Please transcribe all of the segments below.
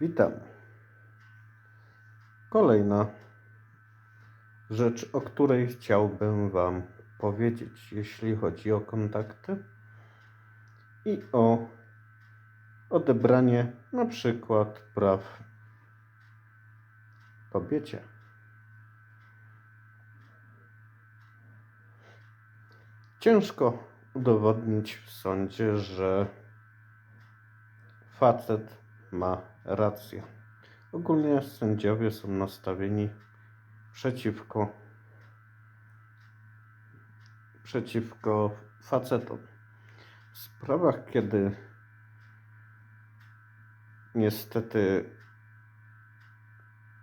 Witam. Kolejna rzecz, o której chciałbym Wam powiedzieć, jeśli chodzi o kontakty i o odebranie na przykład praw kobiecie. Ciężko udowodnić w sądzie, że facet ma rację. Ogólnie sędziowie są nastawieni przeciwko przeciwko facetom. W sprawach, kiedy niestety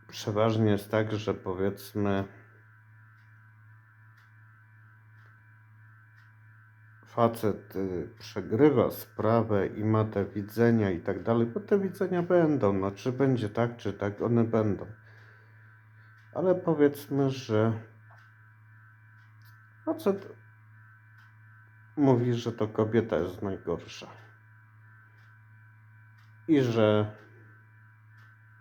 przeważnie jest tak, że powiedzmy facet y, przegrywa sprawę i ma te widzenia i tak dalej, bo te widzenia będą, no czy będzie tak, czy tak, one będą. Ale powiedzmy, że facet mówi, że to kobieta jest najgorsza. I że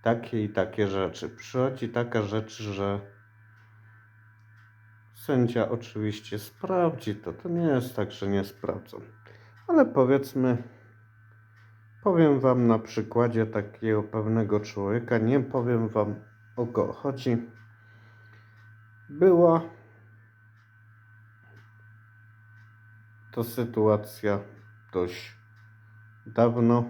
takie i takie rzeczy. Przychodzi taka rzecz, że Sędzia oczywiście sprawdzi to. To nie jest tak, że nie sprawdzą. Ale powiedzmy, powiem Wam na przykładzie takiego pewnego człowieka, nie powiem Wam o kogo chodzi. Była to sytuacja dość dawno.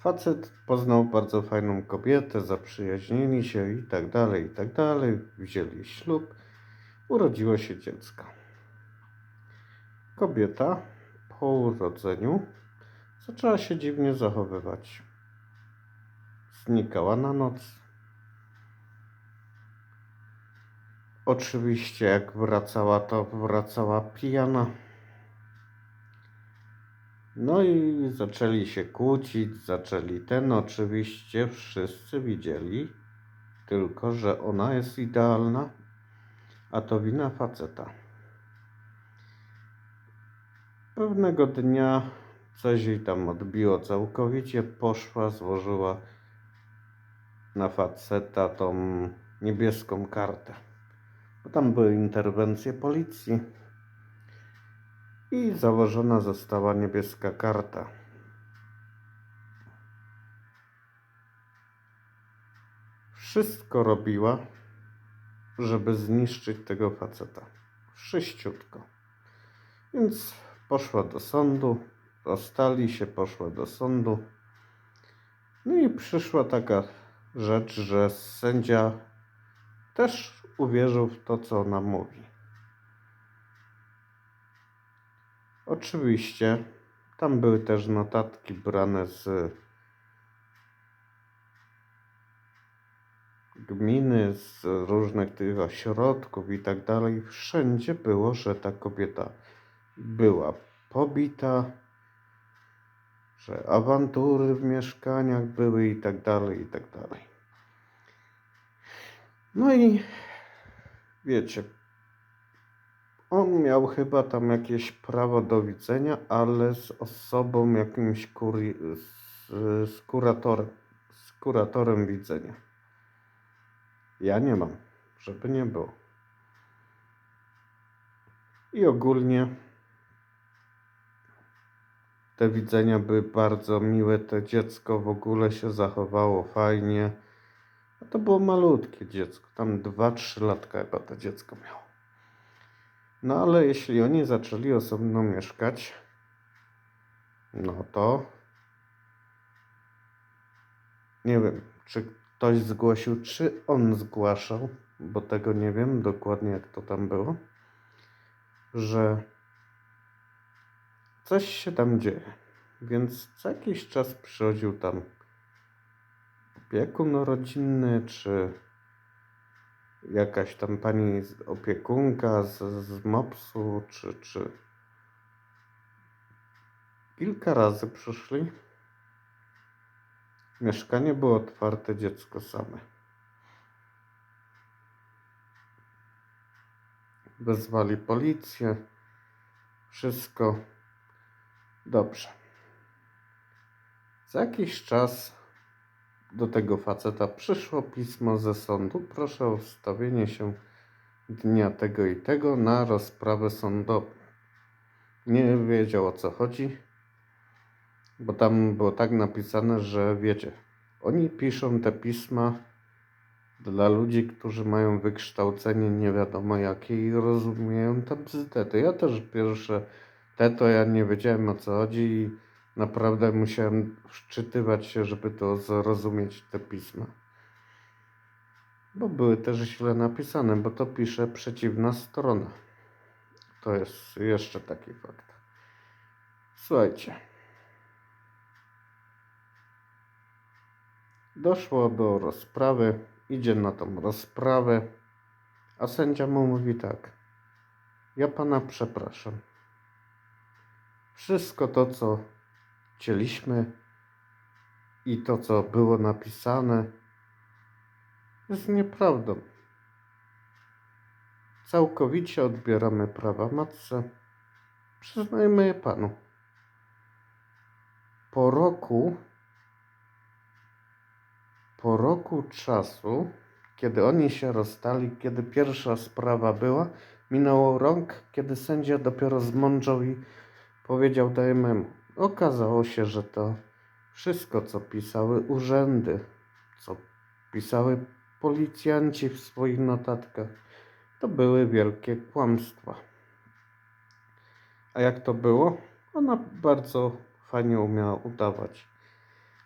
Facet poznał bardzo fajną kobietę, zaprzyjaźnili się i tak dalej, i tak dalej. Wzięli ślub, urodziło się dziecko. Kobieta po urodzeniu zaczęła się dziwnie zachowywać. Znikała na noc. Oczywiście, jak wracała, to wracała pijana. No i zaczęli się kłócić, zaczęli ten. Oczywiście wszyscy widzieli tylko, że ona jest idealna, a to wina faceta. Pewnego dnia coś jej tam odbiło całkowicie, poszła, złożyła na faceta tą niebieską kartę. Bo tam były interwencje policji i założona została niebieska karta. Wszystko robiła, żeby zniszczyć tego faceta. Sześciutko. Więc poszła do sądu, rozstali się, poszła do sądu. No i przyszła taka rzecz, że sędzia też uwierzył w to, co ona mówi. Oczywiście tam były też notatki brane z gminy, z różnych tych ośrodków i tak dalej. Wszędzie było, że ta kobieta była pobita, że awantury w mieszkaniach były i tak dalej, i tak dalej. No i wiecie, on miał chyba tam jakieś prawo do widzenia, ale z osobą jakimś kuri, z, z kuratorem, z kuratorem widzenia. Ja nie mam, żeby nie było. I ogólnie te widzenia były bardzo miłe. To dziecko w ogóle się zachowało fajnie. A to było malutkie dziecko. Tam 2-3 latka chyba to dziecko miało. No ale jeśli oni zaczęli osobno mieszkać, no to nie wiem, czy ktoś zgłosił, czy on zgłaszał, bo tego nie wiem dokładnie jak to tam było, że coś się tam dzieje. Więc co jakiś czas przychodził tam opiekun rodzinny, czy jakaś tam pani opiekunka z, z MOPS-u, czy, czy kilka razy przyszli. Mieszkanie było otwarte, dziecko same. Wezwali policję. Wszystko dobrze. Za jakiś czas do tego faceta przyszło pismo ze sądu. Proszę o wstawienie się dnia tego i tego na rozprawę sądową. Nie wiedział o co chodzi, bo tam było tak napisane, że wiecie, oni piszą te pisma dla ludzi, którzy mają wykształcenie nie wiadomo jakie i rozumieją te bzdety. Ja też pierwsze te to ja nie wiedziałem o co chodzi naprawdę musiałem wczytywać się, żeby to zrozumieć te pisma. Bo były też źle napisane, bo to pisze przeciwna strona. To jest jeszcze taki fakt. Słuchajcie. Doszło do rozprawy, idzie na tą rozprawę, a sędzia mu mówi tak. Ja pana przepraszam. Wszystko to, co chcieliśmy i to, co było napisane, jest nieprawdą. Całkowicie odbieramy prawa matce. Przyznajmy je panu. Po roku, po roku czasu, kiedy oni się rozstali, kiedy pierwsza sprawa była, minął rok, kiedy sędzia dopiero zmądrzał i powiedział dajememu. Okazało się, że to wszystko, co pisały urzędy, co pisały policjanci w swoich notatkach, to były wielkie kłamstwa. A jak to było? Ona bardzo fajnie umiała udawać.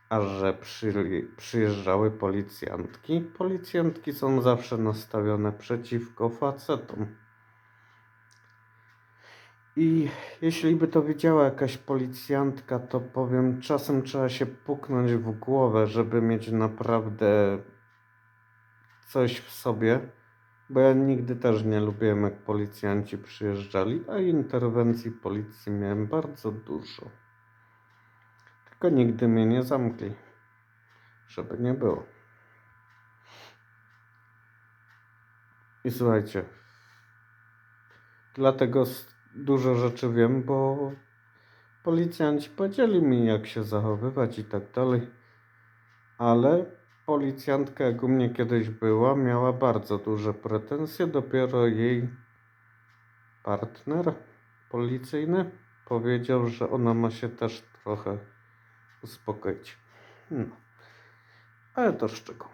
A że przy, przyjeżdżały policjantki, policjantki są zawsze nastawione przeciwko facetom. I jeśli by to widziała jakaś policjantka, to powiem, czasem trzeba się puknąć w głowę, żeby mieć naprawdę coś w sobie, bo ja nigdy też nie lubiłem, jak policjanci przyjeżdżali, a interwencji policji miałem bardzo dużo. Tylko nigdy mnie nie zamkli, żeby nie było. I słuchajcie, dlatego dużo rzeczy wiem, bo policjanci powiedzieli mi, jak się zachowywać i tak dalej, ale policjantka, jak u mnie kiedyś była, miała bardzo duże pretensje. Dopiero jej partner policyjny powiedział, że ona ma się też trochę uspokoić. No, ale to szczegół.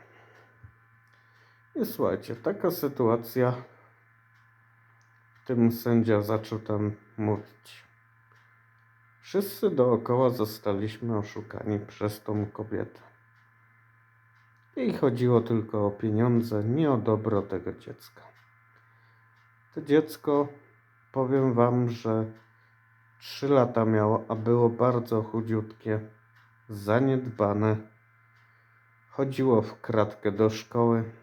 I słuchajcie, taka sytuacja. Tym sędzia zaczął tam mówić. Wszyscy dookoła zostaliśmy oszukani przez tą kobietę. Jej chodziło tylko o pieniądze, nie o dobro tego dziecka. To dziecko, powiem wam, że trzy lata miało, a było bardzo chudziutkie, zaniedbane. Chodziło w kratkę do szkoły.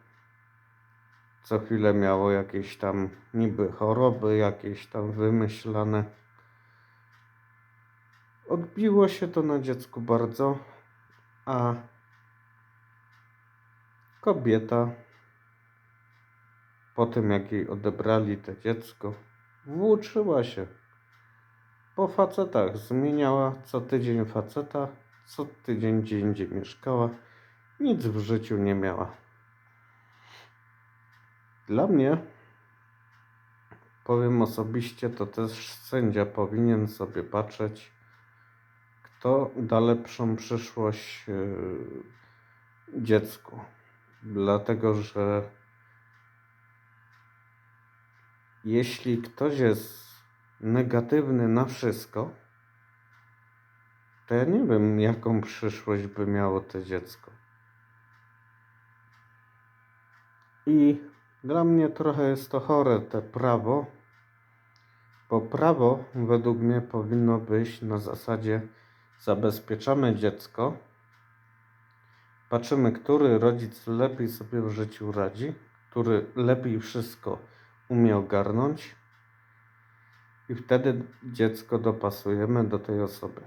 Co chwilę miało jakieś tam niby choroby, jakieś tam wymyślane. Odbiło się to na dziecku bardzo, a kobieta po tym jak jej odebrali to dziecko, włóczyła się po facetach. Zmieniała co tydzień faceta, co tydzień gdzie indziej mieszkała. Nic w życiu nie miała. Dla mnie, powiem osobiście, to też sędzia powinien sobie patrzeć, kto da lepszą przyszłość yy, dziecku. Dlatego, że jeśli ktoś jest negatywny na wszystko, to ja nie wiem, jaką przyszłość by miało to dziecko. I dla mnie trochę jest to chore, te prawo, bo prawo według mnie powinno być na zasadzie zabezpieczamy dziecko, patrzymy, który rodzic lepiej sobie w życiu radzi, który lepiej wszystko umie ogarnąć i wtedy dziecko dopasujemy do tej osoby.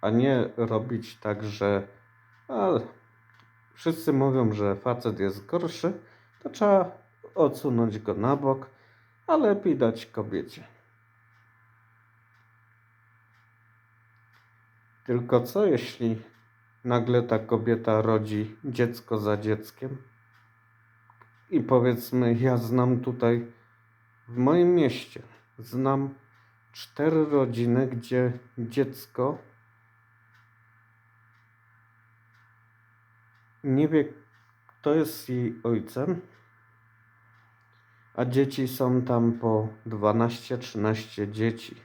A nie robić tak, że a, wszyscy mówią, że facet jest gorszy, to trzeba odsunąć go na bok, a lepiej dać kobiecie. Tylko co jeśli nagle ta kobieta rodzi dziecko za dzieckiem? I powiedzmy, ja znam tutaj w moim mieście, znam cztery rodziny, gdzie dziecko nie wie, kto jest jej ojcem, a dzieci są tam po 12-13 dzieci.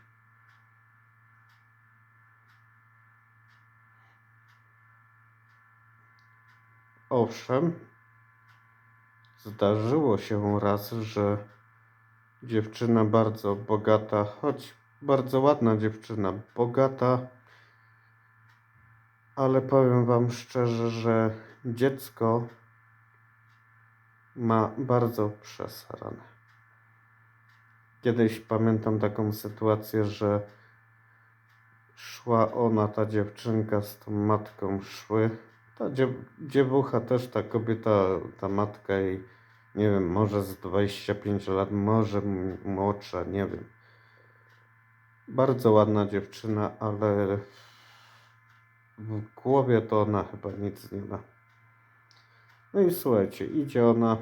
Owszem, zdarzyło się raz, że dziewczyna bardzo bogata, choć bardzo ładna dziewczyna, bogata, ale powiem Wam szczerze, że dziecko ma bardzo przesrane. Kiedyś pamiętam taką sytuację, że szła ona, ta dziewczynka z tą matką szły. Ta dziew dziewucha też, ta kobieta, ta matka jej, nie wiem, może z 25 lat, może młodsza, nie wiem. Bardzo ładna dziewczyna, ale w głowie to ona chyba nic nie ma. No i słuchajcie, idzie ona,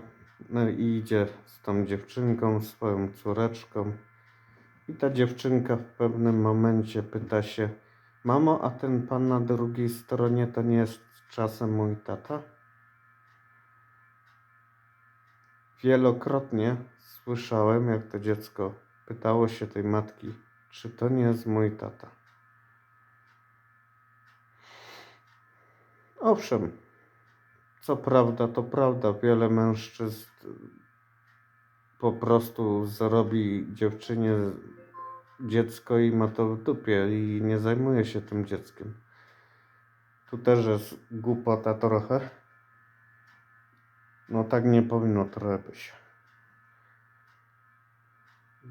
no i idzie z tą dziewczynką, swoją córeczką. I ta dziewczynka w pewnym momencie pyta się: Mamo, a ten pan na drugiej stronie to nie jest czasem mój tata? Wielokrotnie słyszałem, jak to dziecko pytało się tej matki, czy to nie jest mój tata. Owszem, co prawda, to prawda, wiele mężczyzn po prostu zrobi dziewczynie dziecko i ma to w dupie i nie zajmuje się tym dzieckiem. Tu też jest głupota trochę. No tak nie powinno trochę być.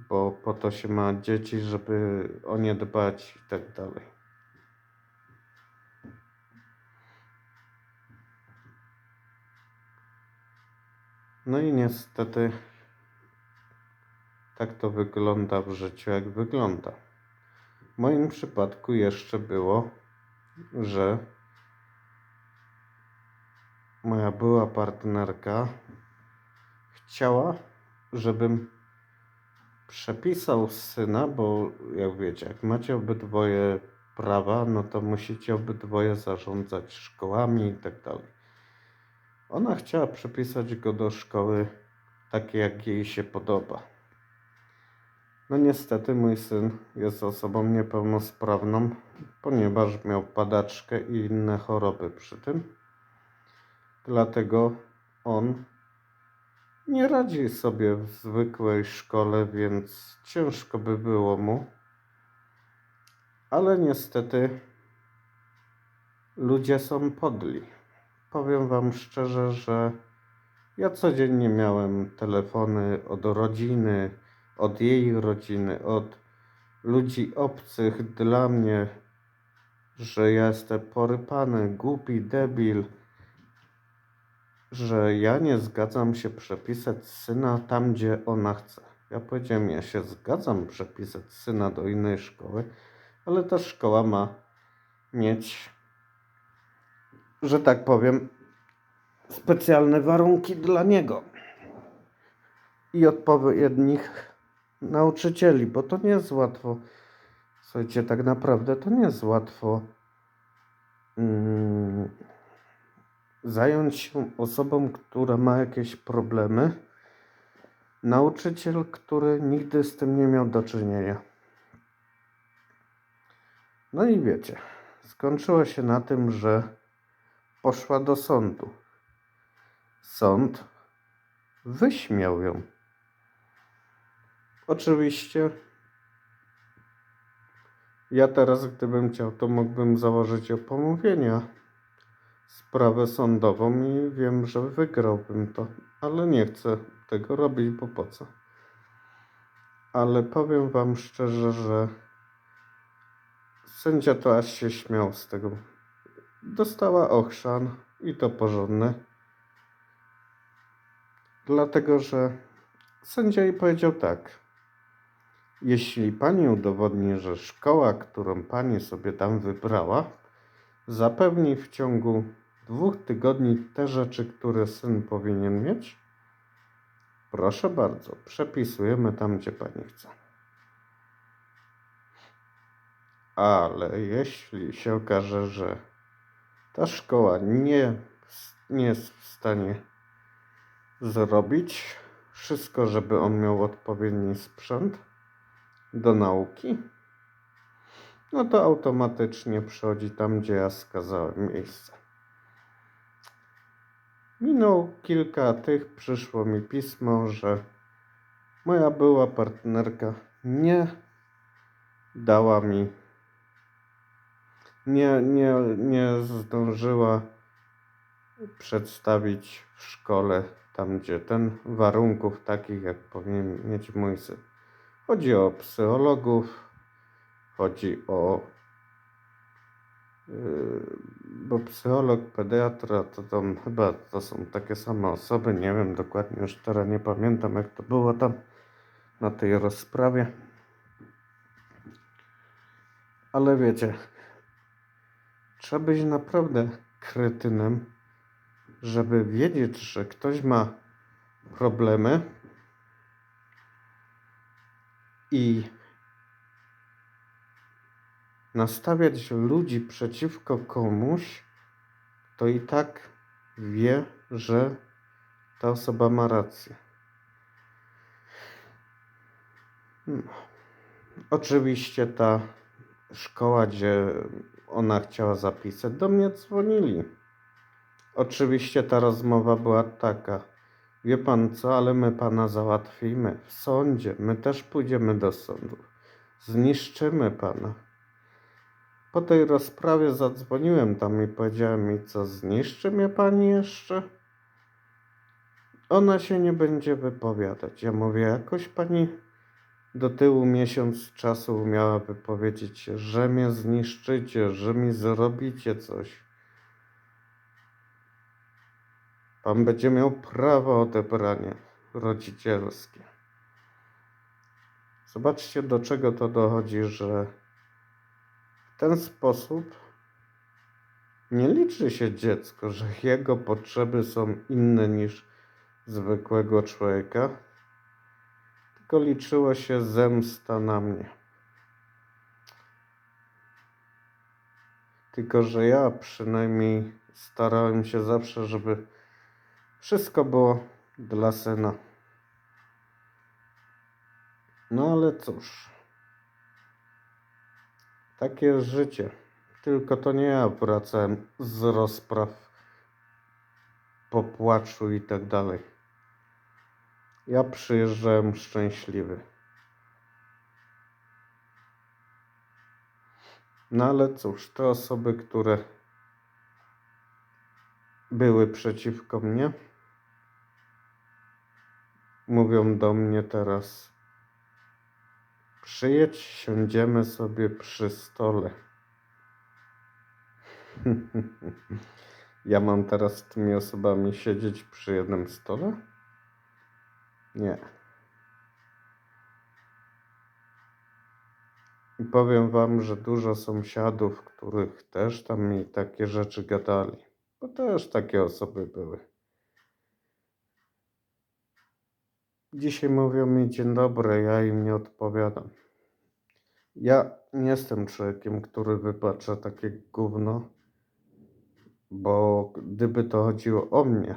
Bo po to się ma dzieci, żeby o nie dbać i tak dalej. No i niestety tak to wygląda w życiu, jak wygląda. W moim przypadku jeszcze było, że moja była partnerka chciała, żebym przepisał syna, bo jak wiecie, jak macie obydwoje prawa, no to musicie obydwoje zarządzać szkołami i tak dalej. Ona chciała przepisać go do szkoły takiej, jak jej się podoba. No niestety mój syn jest osobą niepełnosprawną, ponieważ miał padaczkę i inne choroby przy tym. Dlatego on nie radzi sobie w zwykłej szkole, więc ciężko by było mu. Ale niestety ludzie są podli. Powiem Wam szczerze, że ja codziennie miałem telefony od rodziny, od jej rodziny, od ludzi obcych dla mnie, że jestem porypany, głupi, debil, że ja nie zgadzam się przepisać syna tam, gdzie ona chce. Ja powiedziałem, ja się zgadzam przepisać syna do innej szkoły, ale ta szkoła ma mieć, że tak powiem, specjalne warunki dla niego i odpowiednich nauczycieli, bo to nie jest łatwo. Słuchajcie, tak naprawdę to nie jest łatwo mm, zająć się osobą, która ma jakieś problemy. Nauczyciel, który nigdy z tym nie miał do czynienia. No i wiecie, skończyło się na tym, że poszła do sądu. Sąd wyśmiał ją. Oczywiście ja teraz, gdybym chciał, to mógłbym założyć o pomówienia sprawę sądową i wiem, że wygrałbym to, ale nie chcę tego robić, bo po co? Ale powiem Wam szczerze, że sędzia to aż się śmiał z tego. Dostała ochrzan i to porządny. Dlatego, że sędzia jej powiedział tak. Jeśli pani udowodni, że szkoła, którą pani sobie tam wybrała, zapewni w ciągu dwóch tygodni te rzeczy, które syn powinien mieć, proszę bardzo, przepisujemy tam, gdzie pani chce. Ale jeśli się okaże, że ta szkoła nie, nie jest w stanie zrobić wszystko, żeby on miał odpowiedni sprzęt do nauki, no to automatycznie przychodzi tam, gdzie ja skazałem miejsce. Minął kilka tych, przyszło mi pismo, że moja była partnerka nie dała mi, nie, nie, nie zdążyła przedstawić w szkole, tam gdzie ten, warunków takich, jak powinien mieć mój syn. Chodzi o psychologów, chodzi o Yy, bo psycholog, pediatra to tam chyba to są takie same osoby. Nie wiem dokładnie, już teraz nie pamiętam jak to było tam na tej rozprawie. Ale wiecie, trzeba być naprawdę kretynem, żeby wiedzieć, że ktoś ma problemy i nastawiać ludzi przeciwko komuś, to i tak wie, że ta osoba ma rację. No. Oczywiście ta szkoła, gdzie ona chciała zapisać, do mnie dzwonili. Oczywiście ta rozmowa była taka. Wie pan co, ale my pana załatwimy w sądzie. My też pójdziemy do sądu. Zniszczymy pana. Po tej rozprawie zadzwoniłem tam i powiedziałem mi, co zniszczy mnie pani jeszcze? Ona się nie będzie wypowiadać. Ja mówię, jakoś pani do tyłu miesiąc czasu umiała wypowiedzieć, że mnie zniszczycie, że mi zrobicie coś. Pan będzie miał prawo odebrania rodzicielskie. Zobaczcie, do czego to dochodzi, że ten sposób nie liczy się dziecko, że jego potrzeby są inne niż zwykłego człowieka, tylko liczyła się zemsta na mnie. Tylko, że ja przynajmniej starałem się zawsze, żeby wszystko było dla syna. No ale cóż. Takie życie. Tylko to nie ja wracałem z rozpraw po płaczu i tak dalej. Ja przyjeżdżałem szczęśliwy. No ale cóż, te osoby, które były przeciwko mnie, mówią do mnie teraz Przyjedź, siądziemy sobie przy stole. ja mam teraz z tymi osobami siedzieć przy jednym stole? Nie. I powiem wam, że dużo sąsiadów, których też tam mi takie rzeczy gadali, bo też takie osoby były. Dzisiaj mówią mi dzień dobry, ja im nie odpowiadam. Ja nie jestem człowiekiem, który wybacza takie gówno, bo gdyby to chodziło o mnie,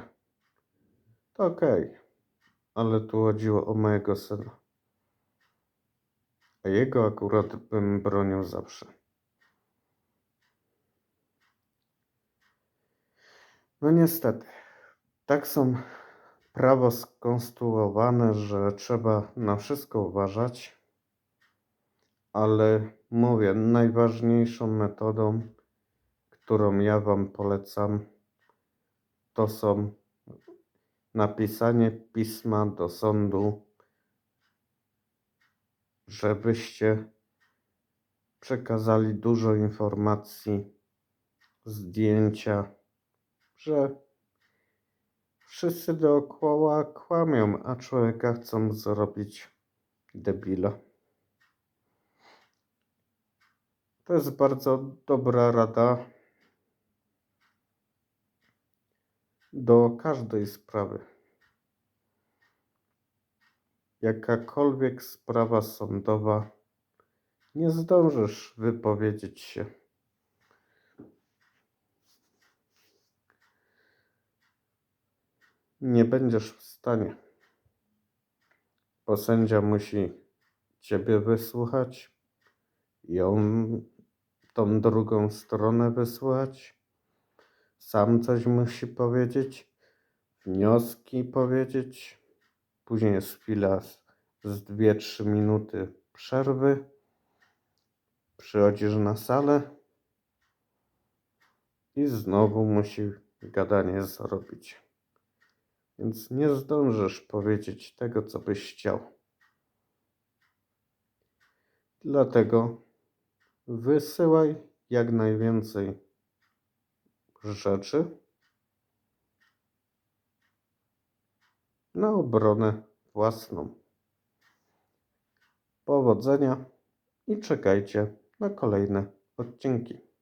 to okej, okay. Ale tu chodziło o mojego syna. A jego akurat bym bronił zawsze. No niestety, tak są prawo skonstruowane, że trzeba na wszystko uważać, ale mówię, najważniejszą metodą, którą ja Wam polecam, to są napisanie pisma do sądu, żebyście przekazali dużo informacji, zdjęcia, że Wszyscy dookoła kłamią, a człowieka chcą zrobić debila. To jest bardzo dobra rada, do każdej sprawy. Jakakolwiek sprawa sądowa, nie zdążysz wypowiedzieć się. Nie będziesz w stanie, bo sędzia musi ciebie wysłuchać i on tą drugą stronę wysłuchać. Sam coś musi powiedzieć, wnioski powiedzieć. Później jest chwila z, z 2-3 minuty przerwy. Przychodzisz na salę i znowu musi gadanie zrobić. Więc nie zdążysz powiedzieć tego, co byś chciał. Dlatego wysyłaj jak najwięcej rzeczy na obronę własną. Powodzenia i czekajcie na kolejne odcinki.